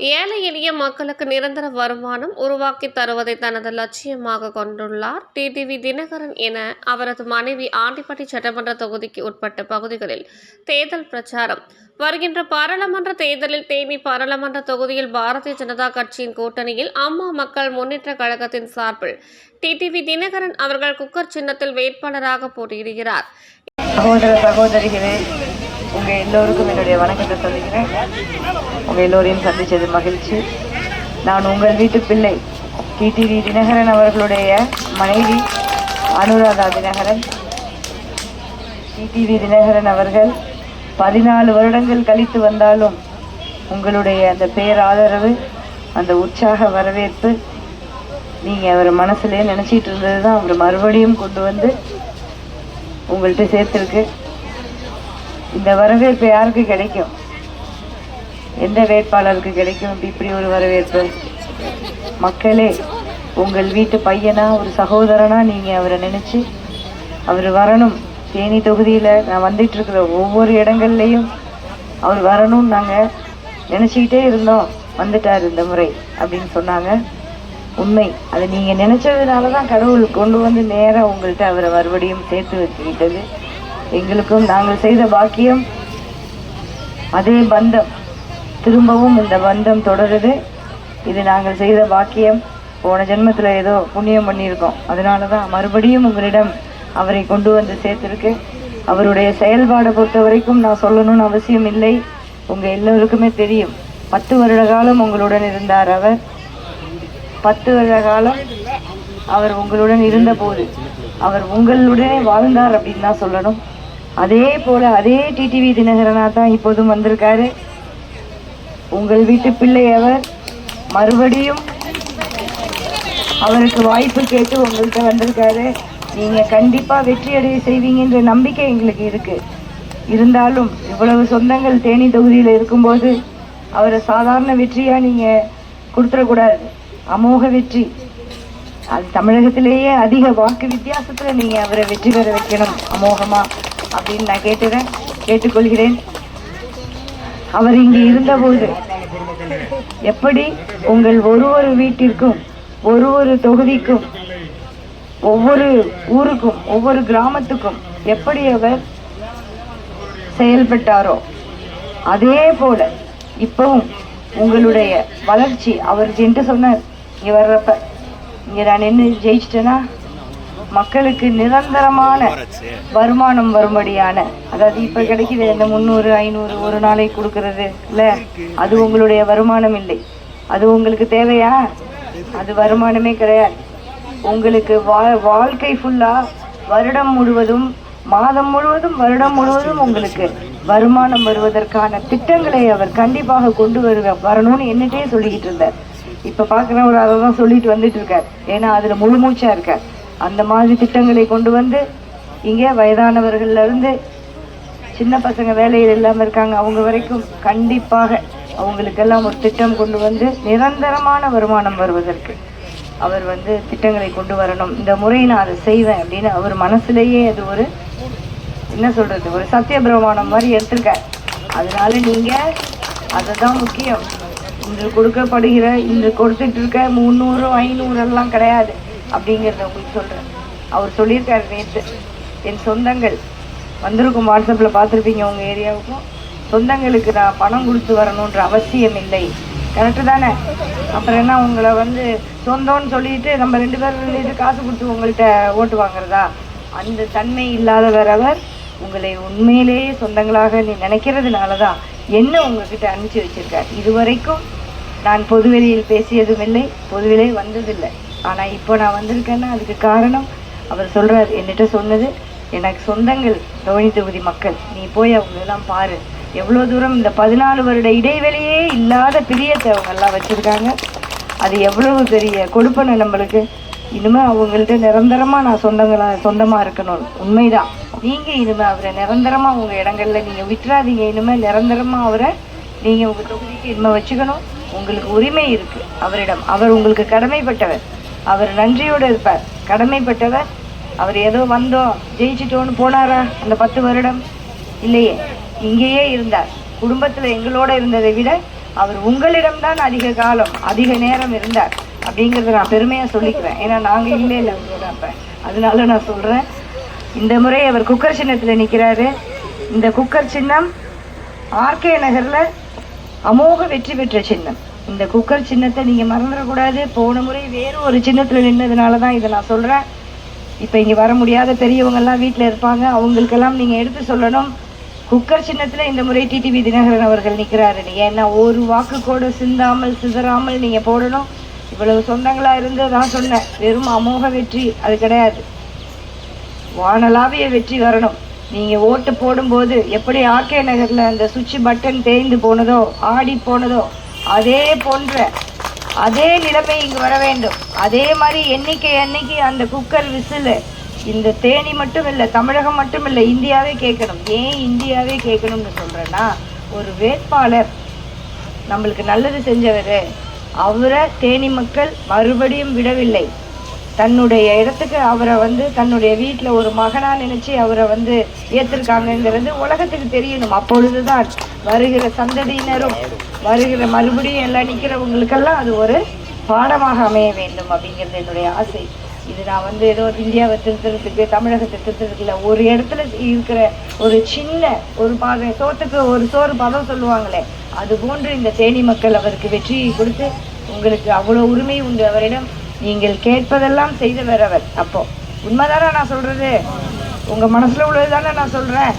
ஏழை எளிய மக்களுக்கு நிரந்தர வருமானம் உருவாக்கி தருவதை தனது லட்சியமாக கொண்டுள்ளார். டிடிவி தினகரன் என அவரது மனைவி ஆண்டிப்பட்டி சட்டமன்ற தொகுதிக்கு உட்பட்ட பகுதிகளில் தேர்தல் பிரச்சாரம். வருகின்ற பாராளுமன்ற தேர்தலில் தேனி பாராளுமன்ற தொகுதியில் பாரதிய ஜனதா கட்சியின் கூட்டணியில் அம்மா மக்கள் முன்னேற்ற கழகத்தின் சார்பில் டிடிவி தினகரன் அவர்கள் குக்கர் சின்னத்தில் வேட்பாளராக போட்டியிடுகிறார். உங்கள் எல்லோருக்கும் என்னுடைய வணக்கத்தை சொல்லிக்கிறேன் உங்கள் எல்லோரையும் சந்தித்தது மகிழ்ச்சி. நான் உங்கள் வீட்டு பிள்ளை டிடிவி தினகரன் அவர்களுடைய மனைவி அனுராதா தினகரன். டிடிவி தினகரன் அவர்கள் பதினாலு வருடங்கள் கழித்து வந்தாலும் உங்களுடைய அந்த பேராதரவு அந்த உற்சாக வரவேற்பு நீங்கள் அவர் மனசுலேயே நினச்சிட்டு இருந்தது தான் அவர் மறுபடியும் கொண்டு வந்து உங்கள்கிட்ட சேர்த்துருக்கு. இந்த வரவேற்பு யாருக்கு கிடைக்கும்? எந்த வேட்பாளருக்கு கிடைக்கும்? இப்படி ஒரு வரவேற்பு. மக்களே உங்கள் வீட்டு பையனா ஒரு சகோதரனா நீங்க அவரை நினைச்சு அவர் வரணும். தேனி தொகுதியில நான் வந்துட்டு இருக்கிற ஒவ்வொரு இடங்கள்லையும் அவர் வரணும்னு நாங்க நினைச்சுக்கிட்டே இருந்தோம். வந்துட்டார் இந்த முறை அப்படின்னு சொன்னாங்க. உண்மை. அதை நீங்க நினச்சதுனால தான் கடவுள் கொண்டு வந்து நேராக உங்கள்கிட்ட அவரை மறுபடியும் சேர்த்து வச்சுக்கிட்டது. எங்களுக்கும் நாங்கள் செய்த பாக்கியம். அதே பந்தம். திரும்பவும் இந்த பந்தம் தொடருது. இது நாங்கள் செய்த பாக்கியம். போன ஜென்மத்தில் ஏதோ புண்ணியம் பண்ணியிருக்கோம். அதனால தான் மறுபடியும் உங்களிடம் அவரை கொண்டு வந்து சேர்த்துருக்கு அவருடைய செயல்பாடை பொறுத்த வரைக்கும் நான் சொல்லணும்னு அவசியம் இல்லை. உங்கள் எல்லோருக்குமே தெரியும். பத்து வருட காலம் உங்களுடன் இருந்தார் அவர். பத்து வருட காலம் அவர் உங்களுடன் இருந்தபோது அவர் உங்களுடனே வாழ்ந்தார் அப்படின்னு தான் சொல்லணும். அதே போல அதே டிடிவி தினகரனா தான் இப்போதும் வந்திருக்காரு. உங்கள் வீட்டு பிள்ளை அவர் மறுபடியும் அவருக்கு வாய்ப்பு கேட்டு உங்கள்கிட்ட வந்திருக்காரு. நீங்க கண்டிப்பா வெற்றி அடைய செய்வீங்கன்ற நம்பிக்கை எங்களுக்கு இருக்கு. இருந்தாலும் இவ்வளவு சொந்தங்கள் தேனி தொகுதியில் இருக்கும்போது அவரை சாதாரண வெற்றியா நீங்க கொடுத்துடக்கூடாது. அமோக வெற்றி. அது தமிழகத்திலேயே அதிக வாக்கு வித்தியாசத்துல நீங்க அவரை வெற்றி பெற வைக்கணும் அமோகமா. அப்படின்னு நான் கேட்டுறேன் கேட்டுக்கொள்கிறேன். அவர் இங்கு இருந்தபோது எப்படி உங்கள் ஒரு ஒரு வீட்டிற்கும் ஒரு ஒரு தொகுதிக்கும் ஒவ்வொரு ஊருக்கும் ஒவ்வொரு கிராமத்துக்கும் எப்படி அவர் செயல்பட்டாரோ அதே போல இப்பவும் உங்களுடைய வளர்ச்சி அவர் என்று சொன்னார் இங்கே வர்றப்ப இங்கே நான் நின்று ஜெயிச்சிட்டேன்னா மக்களுக்கு நிரந்தரமான வருமானம் வரும்படியான அதாவது இப்ப கிடைக்குது இந்த முந்நூறு ஐநூறு ஒரு நாளைக்கு கொடுக்கறது இல்ல? அது உங்களுடைய வருமானம் இல்லை. அது உங்களுக்கு தேவையா? அது வருமானமே கிடையாது. உங்களுக்கு வா வாழ்க்கை ஃபுல்லா வருடம் முழுவதும் மாதம் முழுவதும் வருடம் முழுவதும் உங்களுக்கு வருமானம் வருவதற்கான திட்டங்களை அவர் கண்டிப்பாக கொண்டு வருக வரணும்னு என்னட்டே சொல்லிக்கிட்டு இருந்தார். இப்ப பார்க்குறவர் அதை தான் சொல்லிட்டு வந்துட்டு இருக்கார். ஏன்னா அதுல முழு மூச்சா இருக்கார். அந்த மாதிரி திட்டங்களை கொண்டு வந்து இங்கே வயதானவர்கள்லேருந்து சின்ன பசங்க வேலையில் இல்லாமல் இருக்காங்க. அவங்க வரைக்கும் கண்டிப்பாக அவங்களுக்கெல்லாம் ஒரு திட்டம் கொண்டு வந்து நிரந்தரமான வருமானம் வருவதற்கு அவர் வந்து திட்டங்களை கொண்டு வரணும். இந்த முறை நான் அதை செய்வேன் அப்படின்னு அவர் மனசுலேயே அது ஒரு என்ன சொல்கிறது ஒரு சத்திய பிரமாணம் மாதிரி எடுத்திருக்கார். அதனால அதை அதுதான் முக்கியம். இன்று கொடுக்கப்படுகிற இன்று கொடுத்துட்டு இருக்க முந்நூறு ஐநூறு எல்லாம் கிடையாது. அப்படிங்கிறத உங்களுக்கு சொல்கிறேன் அவர் சொல்லியிருக்காரு நேற்று என் சொந்தங்கள் வந்திருக்கும் வாட்ஸ்அப்பில் பார்த்துருப்பீங்க உங்கள் ஏரியாவுக்கும். சொந்தங்களுக்கு நான் பணம் கொடுத்து வரணுன்ற அவசியம் இல்லை. கரெக்டு தானே? அப்புறம் என்ன உங்களை வந்து சொந்தம்னு சொல்லிட்டு நம்ம ரெண்டு பேரும் சொல்லிட்டு காசு கொடுத்து உங்கள்கிட்ட ஓட்டு வாங்குறதா? அந்த தன்மை இல்லாதவர் அவர். உங்களை உண்மையிலேயே சொந்தங்களாக நீ நினைக்கிறதுனால தான் என்ன உங்ககிட்ட அனுப்பிச்சு வச்சுருக்கார். இதுவரைக்கும் நான் பொதுவெளியில் பேசியதும் இல்லை பொதுவெளியே வந்ததில்லை. ஆனால் இப்போ நான் வந்திருக்கேன்னா அதுக்கு காரணம் அவர் சொல்கிறார் என்னிட்ட சொன்னது எனக்கு சொந்தங்கள் தோனி தொகுதி மக்கள் நீ போய் அவங்களெல்லாம் பாரு. எவ்வளோ தூரம் இந்த பதினாலு வருட இடைவெளியே இல்லாத பிரியத்தை அவங்க எல்லாம் வச்சிருக்காங்க. அது எவ்வளவு பெரிய கொடுப்பனை நம்மளுக்கு. இனிமே அவங்கள்ட்ட நிரந்தரமா நான் சொந்தங்களா சொந்தமா இருக்கணும். உண்மைதான். நீங்க இனிமே அவரை நிரந்தரமா உங்கள் இடங்கள்ல நீங்க விட்டுறாதீங்க. இனிமே நிரந்தரமா அவரை நீங்க உங்க தொகுதிக்கு இனிமே வச்சுக்கணும். உங்களுக்கு உரிமை இருக்கு. அவரிடம் அவர் உங்களுக்கு கடமைப்பட்டவர். அவர் நன்றியோடு இருப்பார். கடமைப்பட்டவர் அவர் ஏதோ வந்தோம் ஜெயிச்சிட்டோன்னு போனாரா அந்த பத்து வருடம்? இல்லையே இங்கேயே இருந்தார். குடும்பத்தில் எங்களோட இருந்ததை விட அவர் உங்களிடம்தான் அதிக காலம் அதிக நேரம் இருந்தார். அப்படிங்கிறத நான் பெருமையாக சொல்லிக்கிறேன். ஏன்னா நாங்கள் இல்லை இல்லை அப்போ. அதனால நான் சொல்கிறேன் இந்த முறை அவர் குக்கர் சின்னத்தில் நிற்கிறாரு இந்த குக்கர் சின்னம் ஆர்கே நகரில் அமோக வெற்றி பெற்ற சின்னம். இந்த குக்கர் சின்னத்தை நீங்கள் மறந்துடக்கூடாது. போன முறை வேறு ஒரு சின்னத்தில் நின்னதுனால தான் இதை நான் சொல்கிறேன் இப்போ இங்கே வர முடியாத பெரியவங்கெல்லாம் வீட்டில் இருப்பாங்க. அவங்களுக்கெல்லாம் நீங்கள் எடுத்து சொல்லணும். குக்கர் சின்னத்தில் இந்த முறை டிடிவி தினகரன் அவர்கள் நிற்கிறாரு ஏன்னா ஒரு வாக்கு கூட சிந்தாமல் சிதறாமல் நீங்கள் போடணும்? இவ்வளவு சொந்தங்களாக இருந்து நான் சொன்னேன். வெறும் அமோக வெற்றி அது கிடையாது. வானலாவிய வெற்றி வரணும். நீங்கள் ஓட்டு போடும்போது எப்படி ஆர்கே நகரில் அந்த சுவிட்ச் பட்டன் தேய்ந்து போனதோ ஆடி போனதோ அதே போன்ற அதே நிலைமை இங்கு வர வேண்டும். அதே மாதிரி எண்ணிக்கை எண்ணிக்கை அந்த குக்கர் விசில் இந்த தேனி மட்டும் இல்லை தமிழகம் மட்டும் இல்லை இந்தியாவே கேட்கணும். ஏன் இந்தியாவே கேட்கணும்னு சொல்கிறேன்னா ஒரு வேட்பாளர் நம்மளுக்கு நல்லது செஞ்சவர் அவரை தேனி மக்கள் மறுபடியும் விடவில்லை. தன்னுடைய இடத்துக்கு அவரை வந்து தன்னுடைய வீட்டில் ஒரு மகனாக நினச்சி அவரை வந்து ஏற்றிருக்காங்கங்கிறது உலகத்துக்கு தெரியணும். அப்பொழுதுதான் வருகிற சந்ததியினரும் வருகிற மறுபடியும் எல்லாம் நிற்கிறவங்களுக்கெல்லாம் அது ஒரு பாடமாக அமைய வேண்டும் அப்படிங்கிறது என்னுடைய ஆசை. இது நான் வந்து ஏதோ இந்தியாவை திருத்துறதுக்கு தமிழகத்தை திருத்துறதுக்குல ஒரு இடத்துல இருக்கிற ஒரு சின்ன ஒரு பாதை சோத்துக்கு ஒரு சோறு பதம் சொல்லுவாங்களே அது போன்று இந்த தேனி மக்கள் அவருக்கு வெற்றியை கொடுத்து உங்களுக்கு அவ்வளோ உரிமை உண்டு. அவரிடம் நீங்கள் கேட்பதெல்லாம் செய்தவர் அவர். அப்போ உண்மைதானே நான் சொல்றது? உங்க மனசுல உள்ளது தானே நான் சொல்றேன்?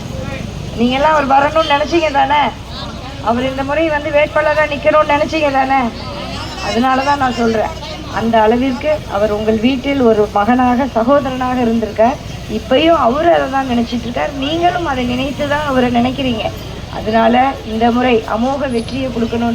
நீங்க எல்லாம் அவர் வரணும்னு நினைச்சீங்க தானே அவர் இந்த முறை வந்து வேட்பாளராக நிற்கணும்னு நினைச்சீங்க தானே? அதனால தான் நான் சொல்கிறேன் அந்த அளவிற்கு அவர் உங்கள் வீட்டில் ஒரு மகனாக சகோதரனாக இருந்திருக்கார். இப்பயும் அவர் அதை தான் நினைச்சிட்டு இருக்கார். நீங்களும் அதை நினைத்து தான் அவரை நினைக்கிறீங்க. அதனால இந்த முறை அமோக வெற்றியை கொடுக்கணும்னு